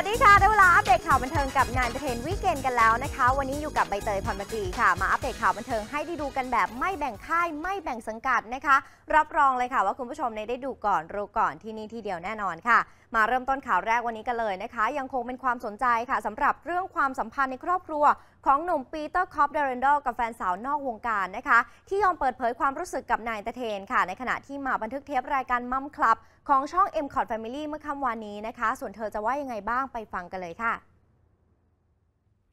วัสดีค่ะ ได้เวลาอัปเดตข่าวบันเทิงกับงานเทรนวีเกนกันแล้วนะคะ วันนี้อยู่กับใบเตยพรมตรีค่ะ มาอัปเดตข่าวบันเทิงให้ได้ดูกันแบบไม่แบ่งค่าย ไม่แบ่งสังกัดนะคะ รับรองเลยค่ะว่าคุณผู้ชมในได้ดูก่อนรู้ก่อนที่นี่ที่เดียวแน่นอนค่ะ มาเริ่มต้นข่าวแรกวันนี้กันเลยนะคะ ยังคงเป็นความสนใจค่ะสำหรับเรื่องความสัมพันธ์ในครอบครัว ของหนุ่มปีเตอร์คอปเดเรนดอลกับแฟนสาวนอกวงการนะคะ ที่ยอมเปิดเผยความรู้สึกกับนายตะเทนค่ะ ในขณะที่มาบันทึกเทปรายการมัมคลับของช่อง m c o t Family เมื่อค่ำวานนี้นะคะ ส่วนเธอจะว่ายังไงบ้างไปฟังกันเลยค่ะ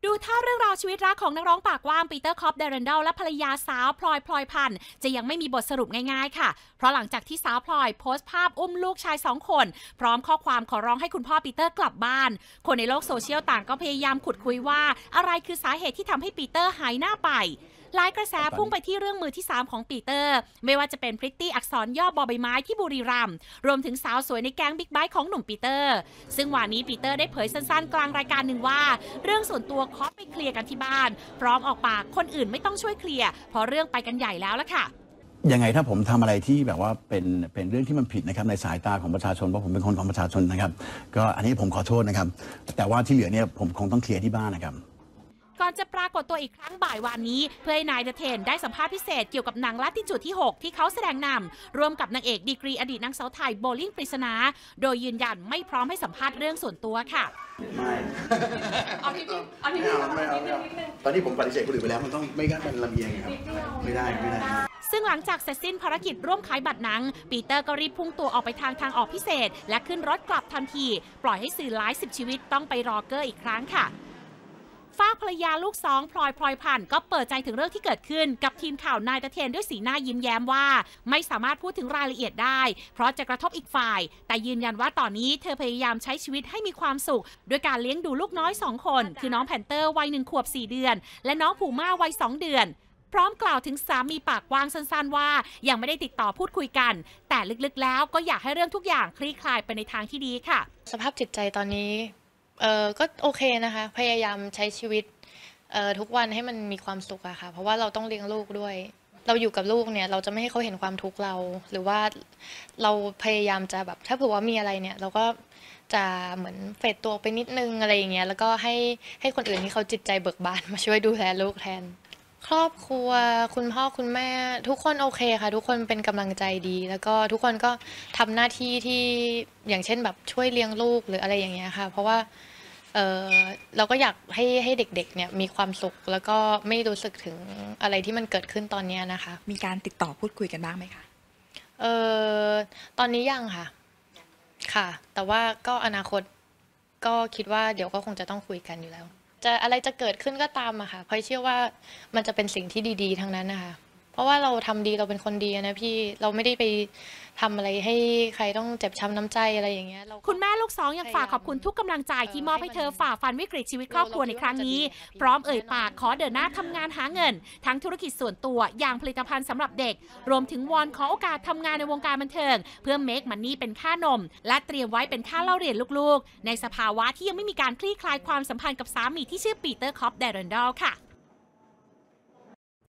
ดูท่าเรื่องราวชีวิตรักของนักร้องปากว้างปีเตอร์คอปเดเรนเดลและภรรยาสาวพลอยพลอยพันธ์จะยังไม่มีบทสรุปง่ายๆค่ะ เพราะหลังจากที่สาวพลอยโพสต์ภาพอุ้มลูกชายสองคน พร้อมข้อความขอร้องให้คุณพ่อปีเตอร์กลับบ้าน คนในโลกโซเชียลต่างก็พยายามขุดคุยว่า อะไรคือสาเหตุที่ทำให้ปีเตอร์หายหน้าไป หลายกระแสพุ่งไปที่เรื่องมือที่ 3 ของปีเตอร์ ไม่ว่าจะเป็นพริตตี้อักษรย่อบอใบไม้ที่บุรีรัมย์รวมถึงสาวสวยในแก๊งบิ๊กไบค์ของหนุ่มปีเตอร์ ซึ่งวันนี้ปีเตอร์ได้เผยสั้นๆ กลางรายการหนึ่งว่า เรื่องส่วนตัวขอไปเคลียร์กันที่บ้าน พร้อมออกปากคนอื่นไม่ต้องช่วยเคลียร์เพราะเรื่องไปกันใหญ่แล้วละค่ะยังไงถ้าผมทำอะไรที่แบบว่าเป็นเป็นเรื่องที่มันผิดนะครับในสายตาของประชาชนเพราะผมเป็นคนของประชาชนนะครับ ก็อันนี้ผมขอโทษนะครับ แต่ว่าที่เหลือเนี่ยผมคงต้องเคลียร์ที่บ้านนะครับ ก่อนจะปรากฏตัวอีกครั้งบ่ายวานนี้ เพื่อให้นายเดเทนได้สัมภาษณ์พิเศษเกี่ยวกับหนังลัทธิจุดที่ 6 ที่เขาแสดงนำร่วมกับนางเอกดีกรีอดีตนางสาวไทยโบลิ่งปริศนา โดยยืนยันไม่พร้อมให้สัมภาษณ์เรื่องส่วนตัวค่ะ ไม่เอานิดนึงเอานิดไม่นึงเอาไม่เอาไม่เอาตอนนี้ผมปฏิเสธคนอื่นไปแล้วมันต้องไม่งั้นมันลำเอียงครับไม่ได้ไม่ได้ซึ่งหลังจากเสร็จสิ้นภารกิจร่วมขายบัตรหนัง ปีเตอร์ก็รีบพุ่งตัวออกไปทางทางออกพิเศษ และขึ้นรถกลับทันที ปล่อยให้สื่อหลายสิบชีวิตต้องไปรอเกอร์อีกครั้งค่ะ ฝากภรรยาลูกสองพลอยพลอยพันธ์ก็เปิดใจถึงเรื่องที่เกิดขึ้น กับทีมข่าวนายตะเทนด้วยสีหน้ายิ้มแย้มว่า ไม่สามารถพูดถึงรายละเอียดได้ เพราะจะกระทบอีกฝ่าย แต่ยืนยันว่าตอนนี้เธอพยายามใช้ชีวิตให้มีความสุขด้วยการเลี้ยงดูลูกน้อยสองคน คือน้องแพนเตอร์วัยหนึ่งขวบสี่เดือน และน้องผูม่าวัยสองเดือนพร้อมกล่าวถึงสามีปากกว้างสั้นๆ ว่า ยังไม่ได้ติดต่อพูดคุยกัน แต่ลึกๆแล้วก็อยากให้เรื่องทุกอย่างคลี่คลายไปในทางที่ดีค่ะ สภาพจิตใจตอนนี้ เออก็โอเคนะคะ พยายามใช้ชีวิตเออทุกวันให้มันมีความสุขอะค่ะ เพราะว่าเราต้องเลี้ยงลูกด้วย เราอยู่กับลูกเนี่ย เราจะไม่ให้เขาเห็นความทุกข์เรา หรือว่าเราพยายามจะแบบ ถ้าเผื่อว่ามีอะไรเนี่ย เราก็จะเหมือนเฟดตัวไปนิดนึงอะไรอย่างเงี้ย แล้วก็ให้ให้คนอื่นที่เขาจิตใจเบิกบานมาช่วยดูแลลูกแทน ครอบครัวคุณพ่อคุณแม่ ทุกคนโอเคค่ะ ทุกคนเป็นกำลังใจดี แล้วก็ทุกคนก็ทำหน้าที่ที่อย่างเช่นแบบช่วยเลี้ยงลูกหรืออะไรอย่างเงี้ยค่ะ เพราะว่าเออเราก็อยากให้ให้เด็กๆเนี่ยมีความสุขแล้วก็ไม่รู้สึกถึงอะไรที่มันเกิดขึ้นตอนเนี้ยนะคะ มีการติดต่อพูดคุยกันบ้างไหมคะ เออตอนนี้ยังค่ะ ค่ะ แต่ว่าก็อนาคตก็คิดว่าเดี๋ยวก็คงจะต้องคุยกันอยู่แล้ว จะอะไรจะเกิดขึ้นก็ตามอะค่ะเพราะเชื่อว่ามันจะเป็นสิ่งที่ดี ๆ ทั้งนั้นนะคะ เพราะว่าเราทำดีเราเป็นคนดีนะพี่เราไม่ได้ไปทำอะไรให้ใครต้องเจ็บช้ำน้ำใจอะไรอย่างเงี้ยเราก็คุณแม่ลูกสองยังฝากขอบคุณทุกกำลังใจที่มอบให้เธอฝ่าฟันวิกฤตชีวิตครอบครัวในครั้งนี้ พร้อมเอ่ยปากขอเดินหน้าทำงานหาเงิน ทั้งธุรกิจส่วนตัวอย่างผลิตภัณฑ์สำหรับเด็ก รวมถึงวอนขอโอกาสทำงานในวงการบันเทิง เพื่อเมคมันนี่เป็นค่านม และเตรียมไว้เป็นค่าเล่าเรียนลูกๆ ในสภาวะที่ยังไม่มีการคลี่คลายความสัมพันธ์กับสามีที่ชื่อปีเตอร์คอปเดรนดอลค่ะ